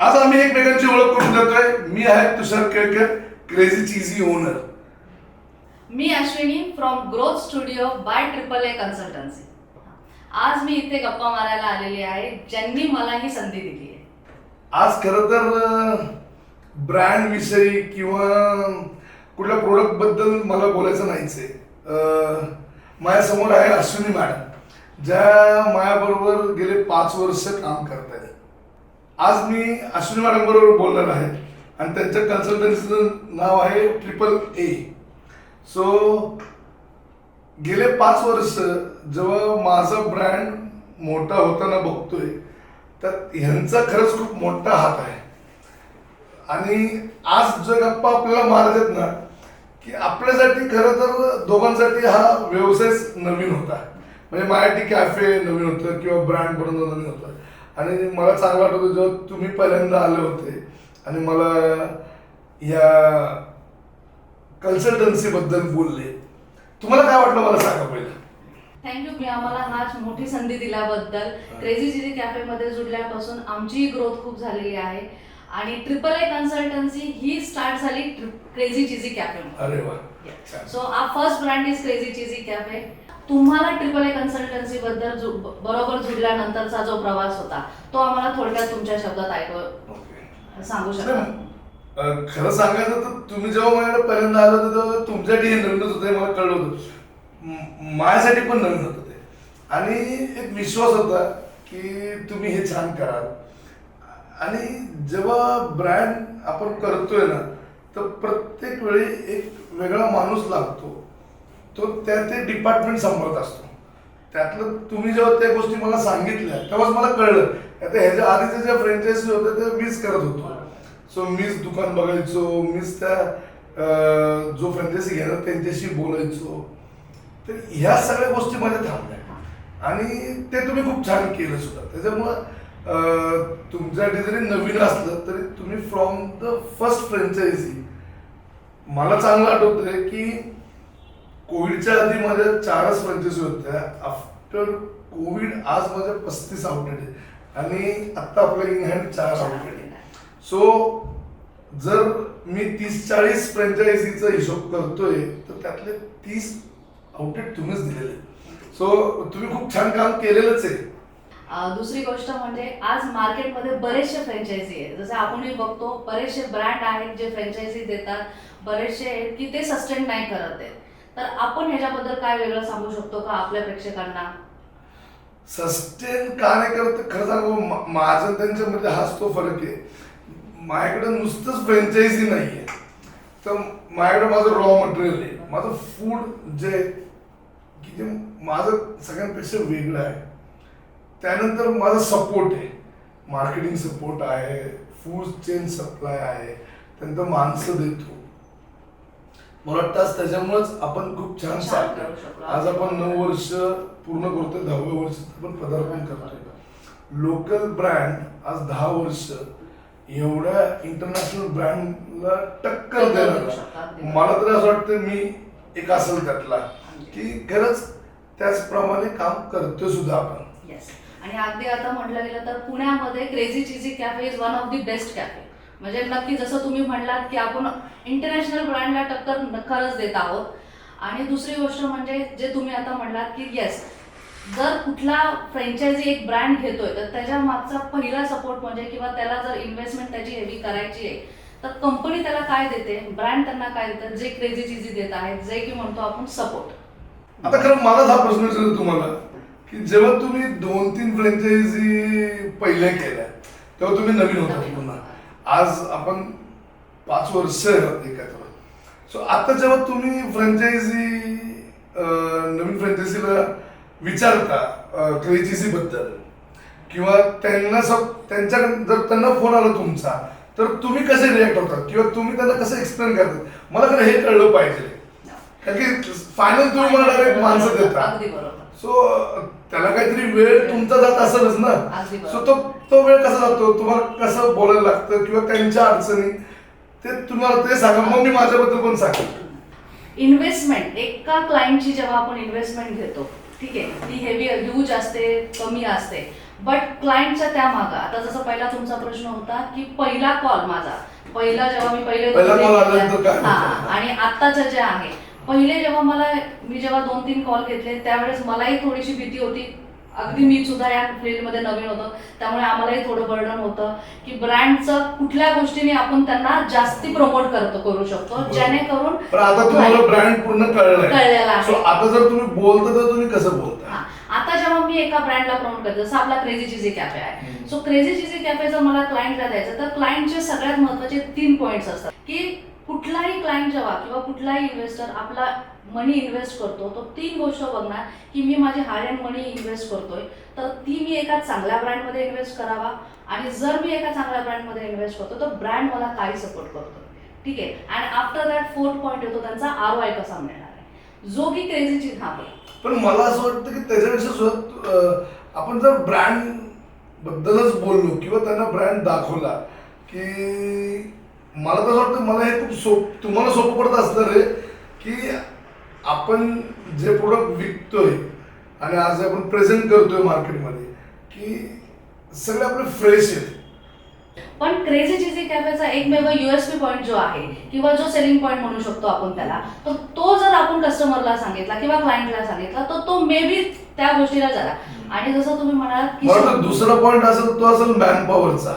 आज आम्ही एकमेकांची ओळख करून देतोय. मी आहे Tushar Kelkar crazy cheesy owner me Ashwini from growth studio by triple A consultancy आज मी इथे गप्पा मारायला आलेली आहे ज्यांनी मला ही संधी दिली आहे. आज खरं तर ब्रँड विषयी किंवा कुठल्या प्रोडक्टबद्दल मला बोलायचं नाहीच आहे माझ्यासमोर आहे अश्विनी मॅडम ज्या माझ्याबरोबर गेले पाच वर्ष काम करत आहेत आज मी अश्विनी मॅडम बरोबर बोलणार आहे. आणि त्यांच्या कन्सल्टन्सीचं नाव आहे ट्रिपल ए सो गेले पाच वर्ष जेव्हा माझा ब्रँड मोठा होताना बघतोय तर ह्यांचा खरंच खूप मोठा हात आहे. आणि आज जो गप्पा आपल्याला मारतात ना की आपल्यासाठी खरं तर दोघांसाठी हा व्यवसायच नवीन होता. म्हणजे मराठी कॅफे नवीन होतं किंवा ब्रँड बनवणं नवीन होतं. आणि मला चांगलं वाटत होतं जेव्हा तुम्ही पहिल्यांदा आले होते. आणि मला या कन्सल्टन्सी बद्दल बोलले. तुम्हाला काय वाटलं मला सांगा पहिलं? थँक्यू मी आम्हाला हा मोठी संधी दिल्याबद्दल. क्रेझी चिली कॅफेमध्ये जुडल्यापासून आमचीही ग्रोथ खूप झालेली आहे. आणि ट्रिपल ए कन्सल्टन्सी ही स्टार्ट झाली क्रेझी चिझी कॅफे अरे वा. So uh first brand is crazy cheesy cafe तुम्हाला ट्रिपल ए कन्सल्टन्सी बद्दल जु- बरोबर जुडल्यानंतरचा जो प्रवास होता तो आम्हाला थोडक्यात तुमच्या शब्दात ऐकू ओके. सांगू शकता अं, खरं सांगायचं तर तुम्ही जेव्हा माझ्याकडे पहिल्यांदा आलं होतं तेव्हा तुमच्यासाठी हे नवीनच होतं हे मला कळलं होतं. म- माझ्यासाठी पण नवीन होतं ते. आणि एक विश्वास होता की तुम्ही हे छान कराल. आणि जेव्हा ब्रँड आपण करतोय ना तर प्रत्येक वेळी एक वेगळा माणूस लागतो. तो त्या ते डिपार्टमेंट सांभाळत असतो. त्यातलं तुम्ही जेव्हा त्या गोष्टी मला सांगितल्या तेव्हाच मला कळलं. आता ह्याच्या आधीचे ज्या फ्रँचायझी होत्या त्या मीच करत होतो. सो मीच दुकान बघायचो मीच त्या जो फ्रँचायझी घेणार त्यांच्याशी बोलायचो. तर ह्या सगळ्या गोष्टी माझ्या थांबल्या. आणि ते तुम्ही खूप छान केलं सुद्धा. त्याच्यामुळं तुमच्यासाठी जरी नवीन असलं तरी तुम्ही फ्रॉम द फर्स्ट फ्रँचायझी मला चांगलं आठवतंय की कोविडच्या आधी माझ्या चारच फ्रँचायसी होत्या. आफ्टर कोविड आज माझ्या पस्तीस आउटलेट आहे आणि आत्ता आपल्या इन हँड चार आउटलेट आहे सो जर मी तीस चाळीस फ्रँचायझीचा हिशोब करतोय तर त्यातले तीस आउटलेट तुम्हीच दिलेले सो तुम्ही खूप छान काम केलेलंच आहे. दुसरी गोष्ट म्हणजे आज मार्केटमध्ये बरेचसे फ्रँचायझी आहेत. जसं आपणही बघतो बरेचसे ब्रँड आहेत जे फ्रँचायझी देतात. बरेचसे आहेत की ते सस्टेन नाही करत आहेत. तर आपण ह्याच्याबद्दल काय वेगळं सांगू शकतो का आपल्या प्रेक्षकांना? सस्टेन का नाही तर खरं सांगू माझं त्यांच्यामध्ये हाच तो फरक आहे. माझ्याकडे नुसतंच फ्रँचायझी नाही आहे तर माझ्याकडे माझं रॉ मटेरियल आहे. माझं फूड जे की जे माझं सगळ्यांपेक्षा वेगळं आहे. त्यानंतर माझा सपोर्ट आहे. मार्केटिंग सपोर्ट आहे. फूड चेन सप्लाय आहे. त्यानंतर माणसं देतो. मला वाटतं त्याच्यामुळेच आपण खूप छान. आज आपण नऊ वर्ष पूर्ण करतोय दहाव्या वर्षात आपण पदार्पण करतोय. लोकल ब्रँड आज दहा वर्ष एवढ्या इंटरनॅशनल ब्रँडला टक्कर देणार. मला तर असं वाटतं मी एक असेल त्यातला. की खरंच त्याचप्रमाणे काम करतोय सुद्धा आपण. येस आणि अगदी आता म्हटलं गेलं तर पुण्यामध्ये crazy cheesy cafe is one of the best cafe म्हणजे नक्की जसं तुम्ही म्हणलात की आपण इंटरनॅशनल ब्रँडला टक्कर खरंच देत आहोत. आणि दुसरी गोष्ट म्हणजे जे तुम्ही आता म्हणलात की येस जर कुठला फ्रँचायझी एक ब्रँड घेतोय तर त्याच्या मागचा पहिला सपोर्ट म्हणजे किंवा त्याला जर इन्व्हेस्टमेंट त्याची हेवी करायची आहे तर कंपनी त्याला काय देते? ब्रँड त्यांना काय देतात? जे क्रेझी चिझी देत आहेत जे की म्हणतो आपण सपोर्ट आता खरं मला हा प्रश्न विचारतो तुम्हाला की जेव्हा तुम्ही दोन तीन फ्रँचायझी पहिल्या केल्या तेव्हा तुम्ही नवीन होता पुन्हा. आज आपण पाच वर्ष एकत्र सो आता जेव्हा तुम्ही फ्रँचायझी नवीन फ्रँचायझीला विचारता फ्रँचायझी बद्दल किंवा त्यांना सब त्यांच्या जर त्यांना फोन आला तुमचा तर तुम्ही कसे रिॲक्ट होतात? किंवा तुम्ही त्यांना कसं एक्सप्लेन करतात मला खरं हे कळलं पाहिजे. कारण की फायनल तुम्ही मला डायरेक्ट माणसं देता. सो त्याला काहीतरी वेळ तुमचा जात असेलच ना. सो तो तो वेळ कसा जातो? तुम्हाला कसं बोलायला लागतं किंवा त्यांच्या अडचणी? ते तुम्हाला ते सांगा. मग मी माझ्याबद्दल पण सांगेन. इन्व्हेस्टमेंट एका क्लायंटची जेव्हा आपण इन्व्हेस्टमेंट घेतो ठीक आहे? ती हेवी ह्यूज असते कमी असते. बट क्लायंटच्या त्या मागं आता जसं पहिला तुमचा प्रश्न होता की पहिला कॉल माझा. पहिला जेव्हा मी पहिले? आणि आत्ताचं जे आहे पहिले जेव्हा मला मी जेव्हा दोन तीन कॉल घेतले त्यावेळेस मलाही थोडीशी भीती होती अगदी मी सुद्धा या फील्डमध्ये नवीन होतो त्यामुळे आम्हालाही थोडं बर्डन होतं की ब्रँडचं कुठल्या गोष्टीने आपण त्यांना जास्ती प्रमोट करतो करू शकतो. जेणेकरून आता तुम्हाला ब्रँड पूर्ण कळलेला आहे. आता जर तुम्ही बोलता तर तुम्ही कसं बोलता. आता जेव्हा मी एका ब्रँडला प्रमोट करते जसं आपला क्रेझी चिझी कॅफे आहे. सो क्रेझी चिझी कॅफे जर मला क्लायंटला द्यायचं तर क्लायंटचे सगळ्यात महत्त्वाचे तीन पॉईंट्स असतात की कुठलाही क्लायंट जेव्हा किंवा कुठलाही इन्व्हेस्टर आपला मनी इन्व्हेस्ट करतो तो तीन गोष्ट बघणार की मी माझी हार्ड अँड मनी इन्व्हेस्ट करतोय. तर ती मी एका चांगल्या ब्रँडमध्ये इन्व्हेस्ट करावा आणि जर मी एका चांगल्या ब्रँडमध्ये इन्व्हेस्ट करतो तर ब्रँड मला काय सपोर्ट करतो ठीक आहे? And after that fourth point येतो त्यांचा आर वाय कसा मिळणार आहे? जो की क्रेझीची हा आहे पण मला असं वाटतं की त्याच्यापेक्षा सुद्धा आपण जर ब्रँड बद्दलच बोललो किंवा त्यांना ब्रँड दाखवला की मला तर वाटतं मला हे खूप सोप तुम्हाला सोपं पडत असणार आहे की आपण जे प्रोडक्ट विकतोय आणि आज आपण प्रेझेंट करतोय मार्केटमध्ये की सगळे आपले फ्रेश आहेत. पण क्रेझी चिझी कॅफेचा एकमेव युएसपी पॉईंट जो आहे किंवा जो सेलिंग पॉईंट म्हणू शकतो आपण त्याला तर तो जर आपण कस्टमरला सांगितला किंवा क्लायंटला सांगितला तर तो मे बी त्या गोष्टीला झाला आणि जसं तुम्ही म्हणालात की दुसरा पॉईंट असेल तो असेल मॅन पॉवरचा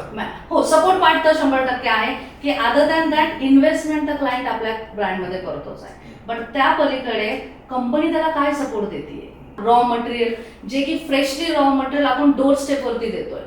हो सपोर्ट पार्ट तर शंभर टक्के आहे की अदर दॅन दॅट इन्व्हेस्टमेंट तर क्लायंट आपल्या ब्रँडमध्ये करतोच आहे. बट त्या पलीकडे कंपनी त्याला काय सपोर्ट देते रॉ मटेरियल जे की फ्रेशली रॉ मटेरियल आपण डोर स्टेपवरती देतोय.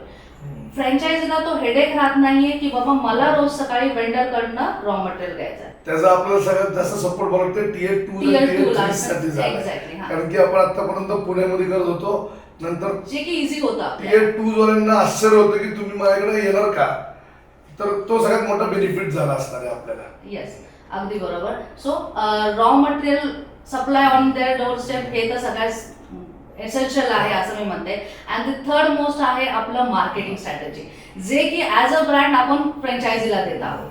फ्रँचायझीला तो हेडेक राहत नाहीये की बाबा मला रोज सकाळी वेंडर कडनं रॉ मटेरियल घ्यायचं आहे. त्याचा आपल्याला सगळ्यात जास्त सपोर्ट मला वाटतं tier two Tier tier two ला थ्री साठी झाला. कारण की आपण आतापर्यंत पुण्यामध्ये करत होतो. नंतर जे की इझी होतं. टीयर टू वाल्यांना आश्चर्य होतं की तुम्ही माझ्याकडे येणार का? तर तो सगळ्यात मोठा बेनिफिट झाला असणार आहे आपल्याला. येस अगदी बरोबर. So raw material supply on their door step हे तर सगळ्यात एसेन्शियल आहे असं मी म्हणते. अँड द थर्ड मोस्ट आहे आपलं मार्केटिंग स्ट्रॅटेजी जे की ॲज अ ब्रँड आपण फ्रँचायझीला देत आहोत.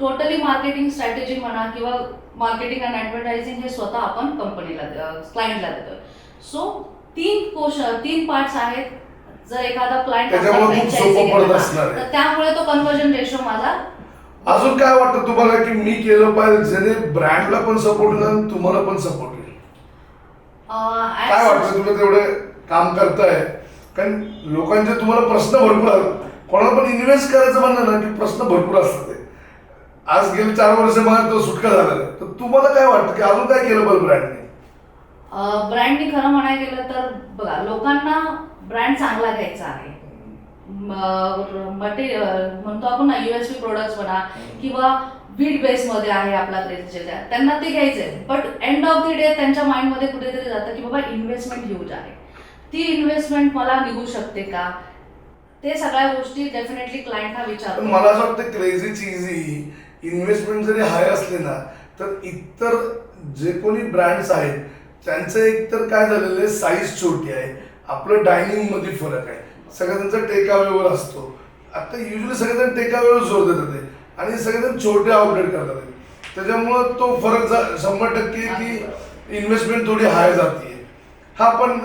टोटली मार्केटिंग स्ट्रॅटेजी म्हणा किंवा मार्केटिंग अँड ॲडव्हर्टायझिंग हे स्वतः आपण कंपनीला क्लायंटला देतोय. सो तीन कोश तीन पार्ट्स आहेत जर एखादा क्लायंट त्याच्यामुळे खूप सोपं पडत असणार आहे. तर त्यामुळे तो कन्वर्जन रेशो माझा अजून काय वाटतं तुम्हाला की मी केलं पाहिजे जेणे ब्रँडला पण सपोर्ट होईल आणि तुम्हाला पण सपोर्ट अं, as काय such- वाटतं तुम्ही तेवढे काम करताय कारण लोकांचे तुम्हाला प्रश्न भरपूर आहेत कोणाला पण इन्व्हेस्ट करायचं म्हणलं ना की प्रश्न भरपूर असतात ते. आज गेले चार वर्ष मला तो सुटका आहे. तर तुम्हाला काय वाटतं की अजून काय केलं पाहिजे ब्रँडने ब्रँडनी खरं म्हणायला गेलं तर बघा लोकांना ब्रँड चांगला घ्यायचा आहे. मटेरियल म्हणतो आपण ना युएसपी प्रोडक्ट्स म्हणा किंवा वीट बेसमध्ये आहे आपला क्रेझीचे त्यांना ते घ्यायचंय but end of the day त्यांच्या माइंडमध्ये कुठेतरी जातं की बाबा इन्व्हेस्टमेंट ह्यूज आहे ती इन्व्हेस्टमेंट मला निघू शकते का? ते सगळ्या गोष्टी डेफिनेटली क्लायंटला हा विचारतो मला असं वाटतं क्रेझी चीजी इन्व्हेस्टमेंट जरी हाय असले ना तर इतर जे कोणी ब्रँड्स आहेत त्यांचं एक तर काय झालेलं आहे साईज छोटी आहे. आपलं डायनिंगमध्ये फरक आहे. सगळ्यांचा टेकावेवर असतो. आता युजली सगळेजण टेकावेवर जोर देतात ते. आणि सगळेजण छोटे आउटलेट करतात त्याच्यामुळं तो फरक जा- शंभर टक्के की इन्व्हेस्टमेंट थोडी हाय जाते हा पण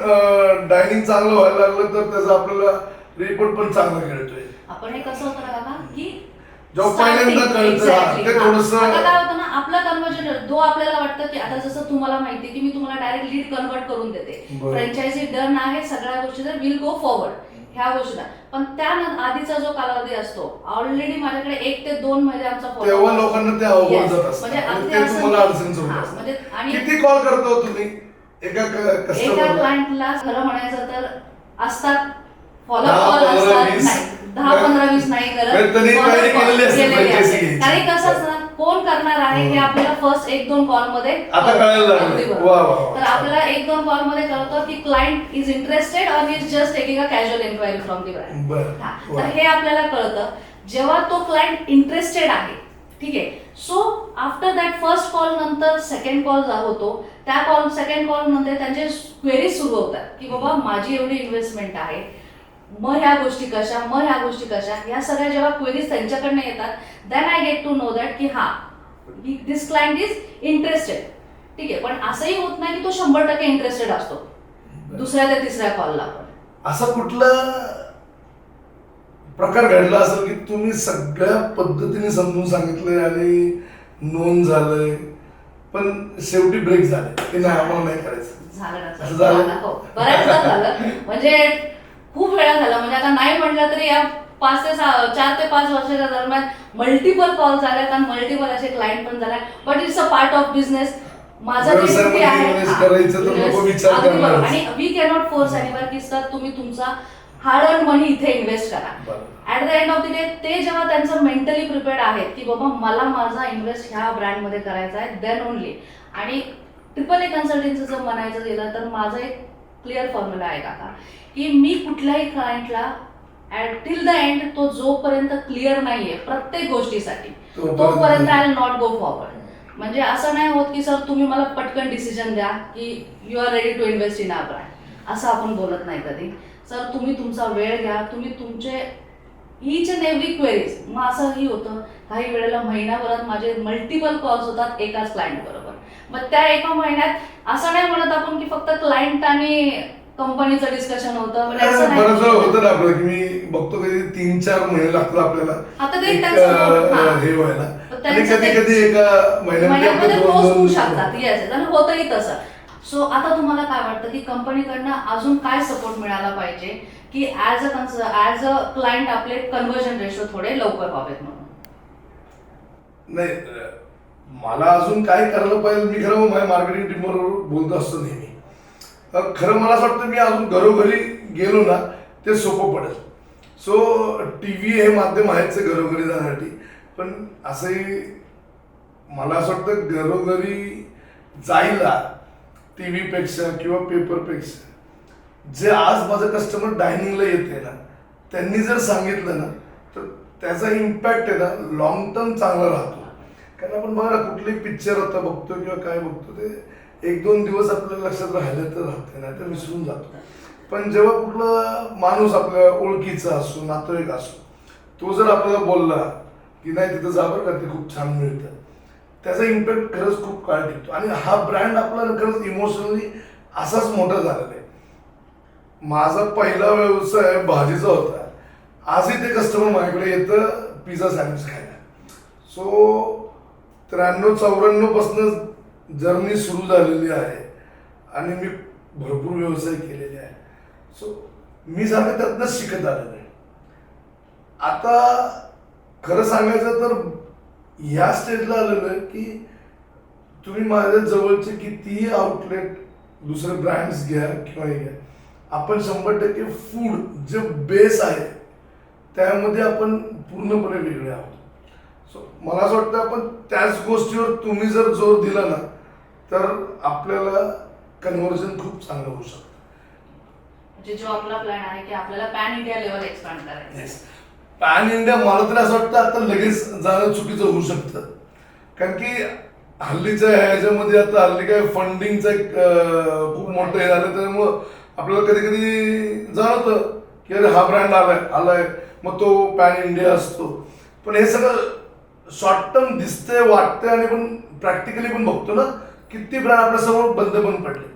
डायनिंग चांगलं व्हायला लागलं तर त्याचा आपल्याला रिपोर्ट पण चांगला मिळतोय. आपण हे कसं होतं की जेव्हा पहिल्यांदा कळतं, हा, ते हा. थोडंसं- आता काय होतं ना आपलं कन्वर्जन दो आपल्याला वाटतं की आता जसं तुम्हाला माहिती की मी तुम्हाला डायरेक्ट लीड कन्वर्ट करून देते. फ्रँचायझी डन आहे सगळ्या गोष्टी तर विल गो फॉरवर्ड ह्या गोष्टीला. पण त्या आधीचा जो कालावधी असतो ऑलरेडी माझ्याकडे एक ते दोन महिने आमचा तेव्हा. लोकांना ते अवघड. जात म्हणजे आणि हा, म्हणजे असतं आणि किती कॉल करतो तुम्ही? एका क्लायंटला खरं म्हणायचं तर असतात. फॉलो कॉल असतात दहा पंधरा वीस नाही करत त्यांनी Follow तयारी call केलेली असते केलेली franchise असते. घ्यायची. कारण कसं असतं कोण करणार आहे हे आपल्याला फर्स्ट एक दोन कॉलमध्ये आता कळायला लागलं. अगदी बरोबर. वा, वा, वा. तर आपल्याला एक दोन कॉलमध्ये कळतं की client is interested or is just taking a casual enquiry from the brand बरं हा, वा. तर हे आपल्याला कळतं जेव्हा तो क्लायंट इंटरेस्टेड आहे ठीक आहे so after that first call नंतर सेकंड कॉल होतो त्या कॉल सेकंड कॉल नंतर त्यांचे क्वेरीज सुरू होतात की बाबा माझी एवढी इन्व्हेस्टमेंट आहे मग ह्या गोष्टी कशा मग ह्या गोष्टी कशा ह्या सगळ्या जेव्हा क्वेरीज त्यांच्याकडनं येतात then I get to know that की हा दिस क्लायंट इज इंटरेस्टेड ठीक आहे पण असंही होत नाही की तो शंभर टक्के इंटरेस्टेड असतो. दुसऱ्या त्या तिसऱ्या कॉलला असा कुठला प्रकार घडला असेल की तुम्ही सगळ्या पद्धतीने समजून सांगितलंय आणि नोंद झालंय पण शेवटी ब्रेक झाले की नाही आम्हाला नाही करायचं. झालं? झालं, हो बऱ्याचदा झालं. म्हणजे खूप वेळा झालं. म्हणजे आता नाही म्हटलं तरी या पाच ते सहा चार ते पाच वर्षाच्या दरम्यान मल्टिपल कॉल झाल्यात आणि मल्टिपल असे क्लायंट पण झाले but it's a part of business माझा आहे. आणि वी कॅनॉट फोर्स एनिवर की सर तुम्ही तुमचा हार्ड अर्न मनी इथे इन्व्हेस्ट करा. At the end of the day ते जेव्हा त्यांचं मेंटली प्रिपेअर्ड आहेत की बाबा मला माझा इन्व्हेस्ट ह्या ब्रँडमध्ये करायचा आहे देन ओनली आणि ट्रिपल ए कन्सल्टिंगचं जर म्हणायचं गेलं तर माझं एक क्लिअर फॉर्म्युला आहे काका. की मी कुठल्याही क्लायंटला टिल द एंड तो जोपर्यंत क्लिअर नाहीये प्रत्येक गोष्टीसाठी तोपर्यंत. आय नॉट गो फॉरवर्ड म्हणजे असं नाही होत की सर तुम्ही मला पटकन डिसिजन द्या की you are ready to invest in brand असं आपण बोलत नाही कधी. सर तुम्ही तुमचा वेळ घ्या तुम्ही तुमचे ईच अँड एव्हरी क्वेरीज मग असंही होतं. काही वेळेला महिन्याभरात माझे मल्टिपल कॉल्स होतात एकाच क्लायंट बरोबर. मग त्या एका महिन्यात असं नाही म्हणत आपण की फक्त क्लायंट आणि कंपनीचं डिस्कशन होतं. असं नाही. बरंच वेळा होतं ना आपलं की मी बघतो कधी तीन चार महिने लागतात आपल्याला. आता ते एक, त्यांचं अं, हा. हे व्हायला. तर आणि त्यांचं कधी ते- कधी एका महिन्यामध्ये महिन्यामध्ये आपलं क्लोज दोन- होऊ दोन- शकतात. येस आणि होतही तसं. सो आता तुम्हाला काय वाटतं की कंपनीकडनं अजून काय सपोर्ट मिळाला पाहिजे की as a as a client आपले कन्व्हर्जन रेशो थोडे लवकर व्हावेत म्हणून? नाही अं, मला अजून काय करायला पाहिजे मी खरं माझ्या मार्केटिंग टीमबरोबर बोलतो असतो नेहमी. खरं मला असं वाटतं मी अजून घरोघरी गेलो ना ते सोपं पडेल. सो टी व्ही हे माध्यम आहेच आहे घरोघरी जाण्यासाठी पण असंही मला असं वाटतं घरोघरी जायला टी व्हीपेक्षा किंवा पेपरपेक्षा जे आज माझं कस्टमर डायनिंगला येते ना त्यांनी जर सांगितलं ना तर त्याचा इम्पॅक्ट आहे ना लॉंग टर्म चांगला राहतो. कारण आपण बघा ना कुठली पिक्चर आता बघतो किंवा काय बघतो ते एक दोन दिवस आपल्या लक्षात राहिलं तर राहते नाही तर विसरून जातो. पण जेव्हा कुठला माणूस आपल्या ओळखीचा असो नातेवाईक असो तो जर आपल्याला बोलला की नाही तिथं जा बरं का ते खूप छान मिळतं. त्याचा इम्पॅक्ट खरंच खूप काळ टिकतो. आणि हा ब्रँड आपल्याला खरंच इमोशनली असाच मोठा झालेला आहे. माझा पहिला व्यवसाय भाजीचा होता. आजही ते कस्टमर माझ्याकडे येतं पिझ्झा सँडविच खायला. सो त्र्याण्णव चौऱ्याण्णवपासून जर्नी सुरू झालेली आहे. आणि मी भरपूर व्यवसाय केलेले आहे. सो मी सारखं त्यातनं शिकत आलेलं आहे. आता खरं सांगायचं तर ह्या स्टेजला आलेलं आहे की तुम्ही माझ्या जवळचे कितीही आउटलेट दुसरे ब्रँड्स घ्या किंवा हे घ्या आपण शंभर टक्के फूड जे बेस आहे त्यामध्ये आपण पूर्णपणे वेगळे आहोत. मला असं वाटतं आपण त्याच गोष्टीवर तुम्ही जर जोर दिला ना तर आपल्याला कन्व्हर्जन खूप चांगलं होऊ शकतं. म्हणजे जो आपला प्लॅन आहे की आपल्याला पॅन इंडिया लेवल एक्सपांड करायचं. आहे. येस पॅन इंडिया मला तरी असं वाटतं आता लगेच जाणं चुकीचं होऊ शकतं. कारण की हल्लीच्या ह्याच्यामध्ये आता हल्ली काय फंडिंगचं एक अं, खूप मोठं हे झालं त्यामुळं आपल्याला कधी कधी जाणवतं की अरे हा ब्रँड आलाय आलाय मग तो पॅन इंडिया असतो. पण हे सगळं शॉर्ट टर्म दिसतंय वाटतंय आणि पण प्रॅक्टिकली पण बघतो ना किती ब्रँड आपल्यासमोर बंद पण पडले.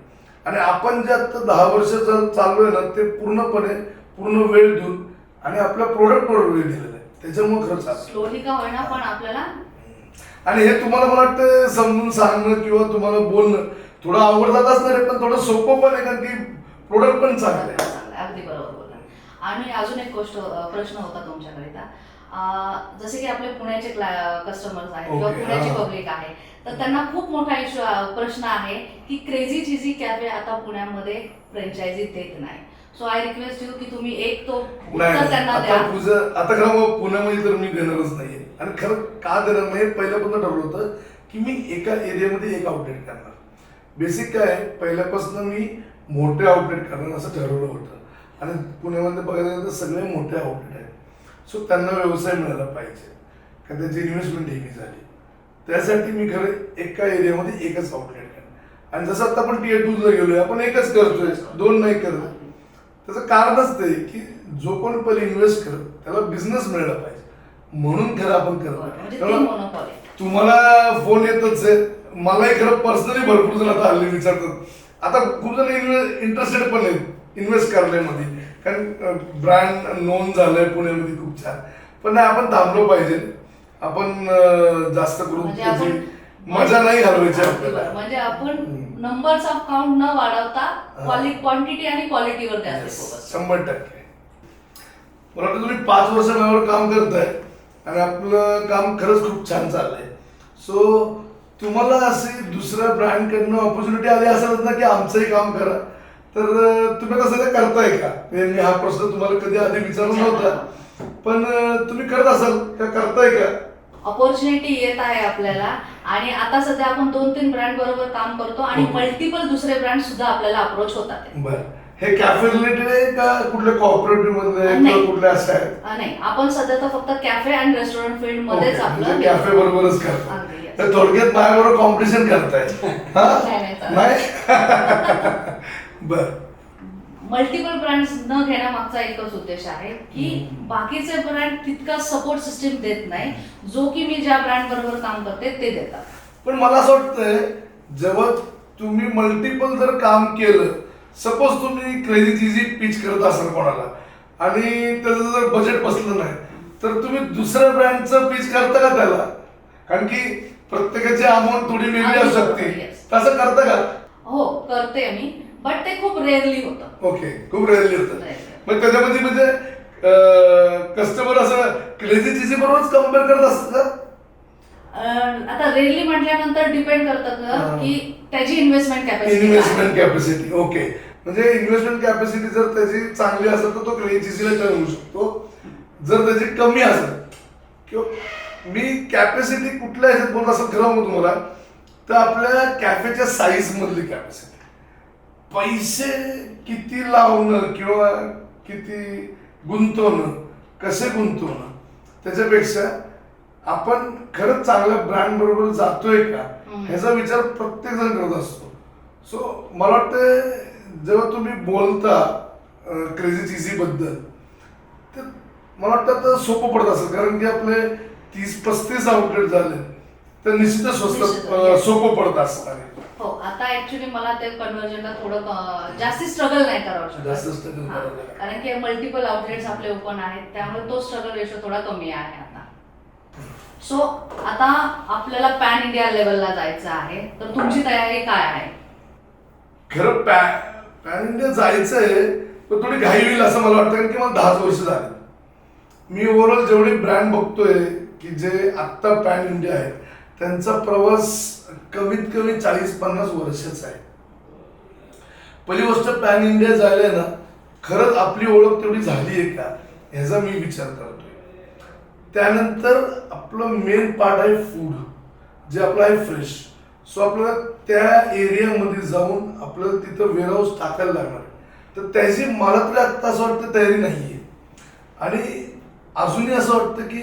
आणि आपण जे आता दहा वर्ष जर चाललोय ना ते पूर्णपणे पूर्ण वेळ देऊन आणि आपल्या प्रोडक्टवर वेळ दिलेला आहे. त्याच्यामुळे खरंच चालतं. स्लोली का होईना पण आपल्याला? आणि हे तुम्हाला मला वाटतं समजून सांगणं किंवा तुम्हाला बोलणं थोडं अवघड जात असणार आहे पण थोडं सोपं पण आहे कारण की प्रोडक्ट पण चांगलं आहे. आहे, अगदी बरोबर आणि अजून एक गोष्ट प्रश्न होता तुमच्याकरिता. जसे की आपले पुण्याचे कस्टमर्स आहेत किंवा पुण्याची. पब्लिक आहे तर त्यांना खूप मोठा इश्यू प्रश्न आहे की क्रेझी चिझी कॅफे आता पुण्यामध्ये फ्रँचायझी देत नाही. सो आय रिक्वेस्ट यू की तुम्ही एक तो. त्यांना द्या. आता खरं पुण्यामध्ये तर मी देणारच नाहीये. आणि खरं का देणार नाही पहिल्यापासून ठरवलं होतं की मी एका एरियामध्ये एक आउटलेट करणार. बेसिक काय पहिल्यापासून मी मोठे आउटलेट करणार असं ठरवलं होतं. आणि पुण्यामध्ये बघायला गेलं तर सगळे मोठे आउटलेट आहेत. सो त्यांना व्यवसाय मिळाला पाहिजे. कारण त्याची इन्व्हेस्टमेंट हेवी झाली. त्यासाठी मी खरं एका एरियामध्ये एकच आउटलेट करणार आणि जसं आता आपण टी ए टूला गेलोय आपण एकच करतोय. दोन नाही करत. त्याचं कारणच ते की जो कोण पहिले इन्व्हेस्ट करत त्याला बिझनेस मिळाला पाहिजे. म्हणून खरं आपण म्हणजे करतो त्यामुळे मोनोपॉली तुम्हाला फोन येतच आहे. मलाही खरं पर्सनली भरपूर जण आता हल्ली विचारतात. आता खूप जण इंटरेस्टेड पण आहेत. इन्व्हेस्ट करण्यामध्ये कारण ब्रँड नोंद झालंय पुण्यामध्ये खूप छान. पण नाही आपण थांबलो पाहिजे. आपण जास्त करून म्हणजे आपण मजा नाही घालवायची आपल्याला. म्हणजे आपण. नंबर्स ऑफ काउंट न वाढवता. क्वांटिटी आणि क्वालिटीवर फोकस शंभर टक्के. मला वाटतं तुम्ही पाच वर्ष माझ्यावर काम करताय आणि आपलं काम खरंच खूप छान चाललंय. सो तुम्हाला अशी दुसऱ्या ब्रँड कडनं ऑपॉर्च्युनिटी आली असेल ना की आमचंही काम करा. तर तुम्ही कसं ते करताय का? म्हणजे मी हा प्रश्न तुम्हाला कधी आधी विचारला नव्हता. पण तुम्ही करत असाल का? करताय का? ऑपॉर्च्युनिटी येत आहे आपल्याला. आणि आता सध्या आपण दोन तीन ब्रँड बरोबर काम करतो आणि हो. मल्टिपल दुसरे ब्रँड सुद्धा आपल्याला अप्रोच होतात. बर. हे कॅफे रिलेटेड आहे का कुठल्या कॉपरेटिव्ह. किंवा कुठल्या अशा आहेत? अ, नाही. आपण सध्या तर फक्त कॅफे आणि रेस्टॉरंट फील्ड मध्येच आपलं कॅफे बरोबरच करताय अगदी, yes. तर थोडक्यात माझ्याबरोबर कॉम्पिटिशन करताय. हा? नाही? बर. मल्टिपल ब्रँड न घेण्यामागचा एकच उद्देश आहे की. बाकीचे ब्रँड तितका सपोर्ट सिस्टीम देत नाही. जो की मी ज्या ब्रँड बरोबर काम करते ते देतात. पण मला असं वाटतंय जेव्हा तुम्ही मल्टिपल जर काम केलं सपोज तुम्ही क्रेझी चीजी पिच करत असाल कोणाला आणि त्याचं जर बजेट बसलं नाही तर तुम्ही दुसऱ्या ब्रँडचं पिच करता का त्याला? कारण की प्रत्येकाची अमाऊंट थोडी वेगळी असू शकते. तसं करता का? हो करते मी. बट ते खूप रेअरली होतं. ओके खूप रेअरली होतं. मग त्याच्यामध्ये म्हणजे कस्टमर असं क्रेझी चीजी बरोबरच कंपेअर करत असतं का? अं, आता रेअरली म्हटल्यानंतर डिपेंड करतं. का त्याची investment capacity investment capacity okay म्हणजे इन्व्हेस्टमेंट कॅपॅसिटी जर त्याची चांगली असेल तर तो क्रेझीला टर्न होऊ शकतो. जर त्याची कमी असेल किंवा मी कॅपॅसिटी कुठल्या ह्याच्यात बोलत असेल खरं मग तुम्हाला तर आपल्या कॅफेच्या साईज मधली कॅपॅसिटी पैसे किती लावणं किंवा किती गुंतवणं कसे गुंतवणं त्याच्यापेक्षा आपण खरंच चांगल्या ब्रँड बरोबर जातोय का. ह्याचा विचार प्रत्येक जण करत असतो सो मला वाटतं जेव्हा तुम्ही बोलता क्रेझी चीझी बद्दल तर मला वाटतं आता सोपं पडत असेल कारण की आपले तीस पस्तीस आउटलेट झाले तर निश्चितच स्वस्त. सोपं पडत असणार. हो आता ऍक्च्युली मला ते कन्व्हर्जनला थोडं जास्ती स्ट्रगल नाही करावं शकत. जास्त struggle करावं लागेल. कारण की मल्टिपल आउटलेट्स आपले ओपन आहेत त्यामुळे तो स्ट्रगल रेशो थोडा कमी आहे आता सो आता आपल्याला पॅन इंडिया लेवलला जायचं आहे तर तुमची तयारी काय आहे खरं पॅ पॅन इंडिया जायचंय पण थोडी घाई होईल असं मला वाटतं कारण की मला दहाच वर्ष झाले मी ओव्हरऑल जेवढे ब्रँड बघतोय की जे आत्ता पॅन इंडिया आहेत त्यांचा प्रवास कमीत कमी चाळीस पन्नास वर्षाचा आहे. पहिली गोष्ट पॅन इंडिया जायला ना खरंच आपली ओळख तेवढी झाली आहे का? ह्याचा मी विचार करतोय. त्यानंतर आपलं मेन पार्ट आहे फूड जे आपलं आहे फ्रेश सो आपल्याला त्या एरियामध्ये जाऊन आपल्याला तिथं वेअरहाऊस टाकायला लागणार तर त्याची मला तरी आत्ता असं वाटतं तयारी नाही आहे आणि अजूनही असं वाटतं की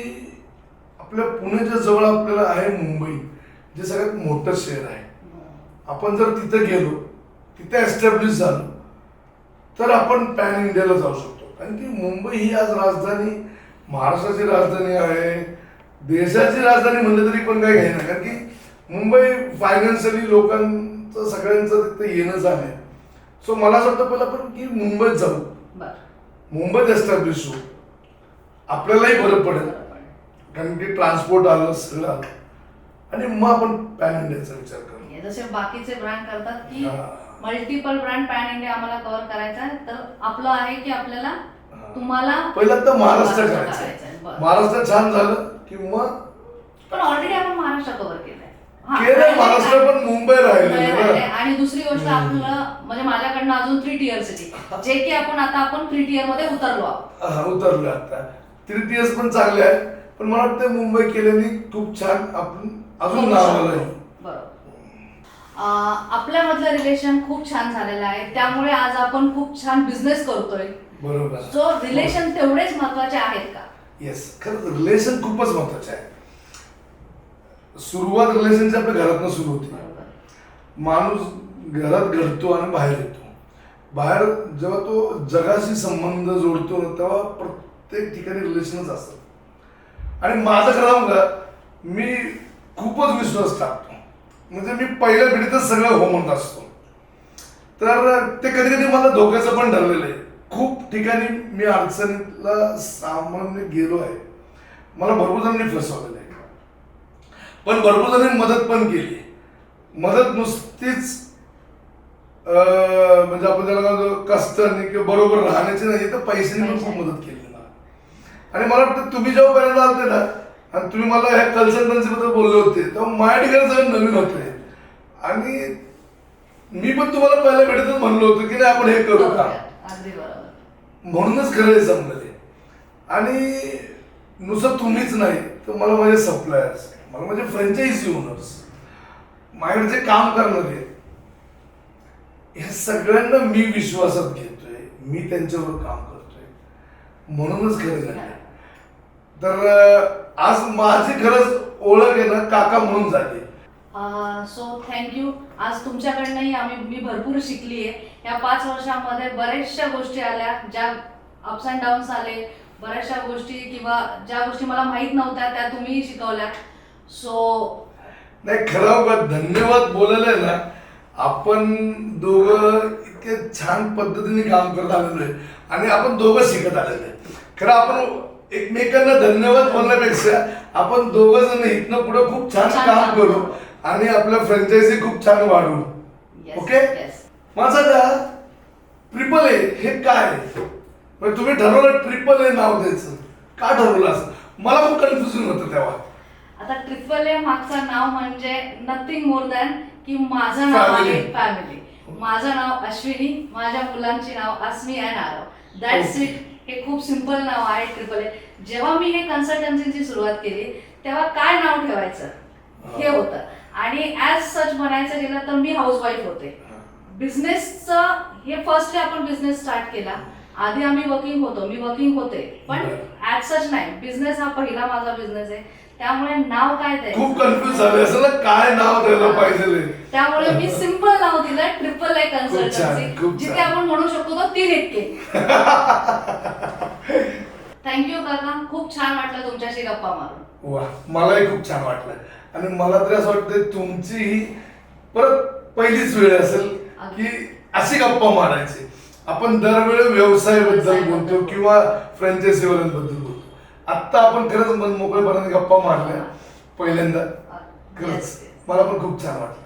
आपल्या पुण्याच्या जवळ आपल्याला आहे मुंबई जे सगळ्यात मोठं शहर आहे. आपण जर तिथं गेलो तिथे एस्टॅब्लिश झालो तर आपण पॅन इंडियाला जाऊ शकतो. कारण की मुंबई ही आज राजधानी महाराष्ट्राची राजधानी आहे देशाची राजधानी म्हणलं तरी पण काही घ्यायना कारण की मुंबई फायनान्शियली लोकांचं सगळ्यांचं तिथे येणं झालंय. सो मला असं वाटतं पहिलं आपण की मुंबईत जाऊ. मुंबईत एस्टॅब्लिश होऊ. आपल्यालाही बरं पडेल. कारण की ट्रान्सपोर्ट आलं सगळं आणि मग आपण पॅन इंडियाचा विचार करू जसे बाकीचे ब्रँड करतात की हा. मल्टिपल ब्रँड पॅन इंडिया आम्हाला कव्हर करायचा आहे तर आपलं आहे की आपल्याला हा. तुम्हाला पहिलं तर महाराष्ट्र करायचं करायचंय, बरं. महाराष्ट्र छान झालं की मग पण ऑलरेडी आपण महाराष्ट्र कव्हर केलंय हा, केलं महाराष्ट्र काय? पण मुंबई. राहिलंय. आणि दुसरी गोष्ट हम्म. आपलं म्हणजे माझ्याकडनं अजून थ्री टियर सिटी जे की आपण आता आपण थ्री टियरमध्ये उतरलो आहोत हा, उतरलो आता तृतीयस पण चांगले आहे पण मला वाटतं मुंबई केल्याने खूप छान. आपण अजून नावाला आपल्यामधलं रिलेशन खूप छान झालेलं आहे. त्यामुळे आज आपण खूप छान बिझनेस करतोय. बरोबर. सो रिलेशन तेवढेच महत्त्वाचे आहेत का? येस खरंच रिलेशन खूपच महत्त्वाचे आहे. सुरुवात रिलेशनची आपल्या घरातनं सुरू होते. माणूस घरात घडतो आणि बाहेर येतो. बाहेर जेव्हा तो जगाशी संबंध जोडतो ना, तेव्हा प्रत्येक ठिकाणी रिलेशनच असतं आणि माझं खरं का मी खूपच विश्वास टाकतो. म्हणजे मी पहिल्या पिढीतच सगळं हो म्हणत असतो. तर ते कधी कधी मला धोक्याचं पण ठरलेलं आहे. खूप ठिकाणी मी अडचणीला सामान्य गेलो आहे. मला भरपूर जणांनी फसवलेलं आहे. पण भरपूर जणांनी मदत पण केली. मदत नुसतीच म्हणजे आपण त्याला कष्ट नाही किंवा बरोबर राहण्याची नाही तर पैशाने पण खूप मदत केली. आणि मला वाटतं तुम्ही जेव्हा पर्यंत आलते ना आणि तुम्ही मला ह्या कन्सल्टन्सी बद्दल बोलले होते तेव्हा माझ्या ठिकाणी सगळं नवीन होते. आणि मी पण तुम्हाला पहिल्या भेटतच म्हणलो होतो की नाही आपण हे करू का? म्हणूनच खरं हे ते आणि नुसतं तुम्हीच नाही तर मला माझे सप्लायर्स मला माझे फ्रँचायझी ओनर्स माझ्याकडे जे काम करणारे ह्या सगळ्यांना मी विश्वासात घेतोय मी त्यांच्यावर काम करतोय. म्हणूनच खरं झालं. तर आज माझी खरंच ओळख आहे ना काका म्हणून झाली. सो थँक्यू आज तुमच्याकडनंही आम्ही मी भरपूर शिकली आहे. या पाच वर्षामध्ये बऱ्याचशा गोष्टी आल्या ज्या अप्स अँड डाऊन्स आले बऱ्याचशा गोष्टी किंवा ज्या गोष्टी मला माहीत नव्हत्या त्या तुम्ही शिकवल्या. सो नाही खरं का धन्यवाद बोलायला आहे ना आपण दोघं इतके छान पद्धतीने काम करत आलेलो आहे आणि आपण दोघं शिकत आलेलो आहे. खरं आपण एकमेकांना धन्यवाद बोलण्यापेक्षा आपण दोघं जण इथनं पुढे खूप छान छान काम काम करू करू. आणि आपल्या फ्रँचायझी खूप छान वाढवू येस ओके माझा का ट्रिपल ए हे काय? म्हणजे तुम्ही ठरवलं ट्रिपल ए नाव द्यायचं. का ठरवलं असं? मला खूप कन्फ्युजन होतं तेव्हा. आता ट्रिपल ए मागचं नाव म्हणजे नथिंग मोर दॅन की माझं नाव आहे Family. फॅमिली माझं नाव अश्विनी माझ्या मुलांची नाव Asmi and Aarav. That's Okay. It हे खूप सिंपल नाव आहे ट्रिपल ए जेव्हा मी हे कन्सल्टन्सीची सुरुवात केली तेव्हा काय नाव ठेवायचं? हे. होतं. आणि ऍज सच म्हणायचं गेलं तर मी हाऊसवाईफ होते. बिझनेसचं हे फर्स्ट आपण बिझनेस स्टार्ट केला. आधी आम्ही वर्किंग होतो मी वर्किंग होते. पण. ऍज सच नाही. बिझनेस हा पहिला माझा बिझनेस आहे. त्यामुळे नाव काय द्यायचं? खूप कन्फ्युज झाले असं ना काय नाव द्यायला पाहिजे त्यामुळे मी सिंपल नाव दिलं ट्रिपल ए कन्सल्टन्सी जिथे. आपण म्हणू शकतो तो तीन इतके. थँक्यू काका. खूप छान वाटलं तुमच्याशी गप्पा मारून. वा मलाही खूप छान वाटलं. आणि मला तरी असं वाटतं तुमची ही परत पहिलीच वेळ असेल की अशी गप्पा मारायची. आपण दरवेळी व्यवसायाबद्दल बोलतो किंवा फ्रँचायसी बद्दल बोलतो आत्ता आपण खरंच मन मोकळेपणाने गप्पा मारल्या. पहिल्यांदा. खरंच. मला पण खूप छान वाटलं.